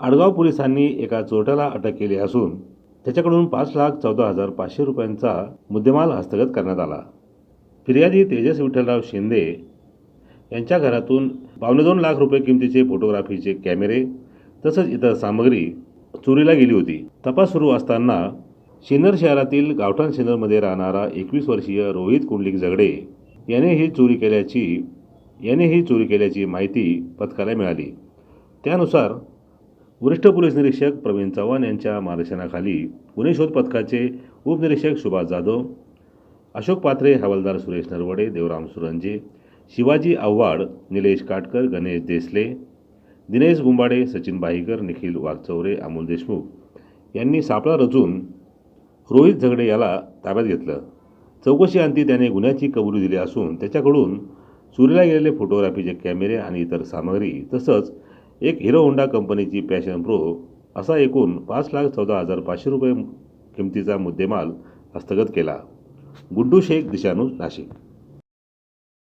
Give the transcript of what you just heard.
आडगाव पोलिसांनी एका चोरट्याला अटक केली असून त्याच्याकडून पाच लाख चौदा हजार पाचशे रुपयांचा मुद्देमाल हस्तगत करण्यात आला. फिर्यादी तेजस विठ्ठलराव शिंदे यांच्या घरातून पावणे दोन लाख रुपये किमतीचे फोटोग्राफीचे कॅमेरे तसंच इतर सामग्री चोरीला गेली होती. तपास सुरू असताना सिन्नर शहरातील गावठाण सिन्नरमध्ये राहणारा एकवीस वर्षीय रोहित कुंडलिक झगडे याने ही चोरी केल्याची याने ही चोरी केल्याची माहिती पथकाला मिळाली. त्यानुसार वरिष्ठ पोलीस निरीक्षक प्रवीण चव्हाण यांच्या मार्गदर्शनाखाली गुन्हे शोध पथकाचे उपनिरीक्षक सुभाष जाधव अशोक पात्रे हवालदार सुरेश नरवडे देवराम सुरंजे शिवाजी आव्हाड निलेश काटकर गणेश देसले दिनेश गुंबाडे सचिन बाहीकर निखिल वाघचौरे अमोल देशमुख यांनी सापळा रचून रोहित झगडे याला ताब्यात घेतलं. चौकशी अंती त्याने गुन्ह्याची कबुली दिली असून त्याच्याकडून चोरीला गेलेले फोटोग्राफीचे कॅमेरे आणि इतर सामग्री तसंच एक हिरो होंडा कंपनीची पॅशन प्रो असा एकूण पाच लाख चौदा हजार पाचशे रुपये किमतीचा मुद्देमाल हस्तगत केला. गुड्डू शेख दिशानूज नाशिक.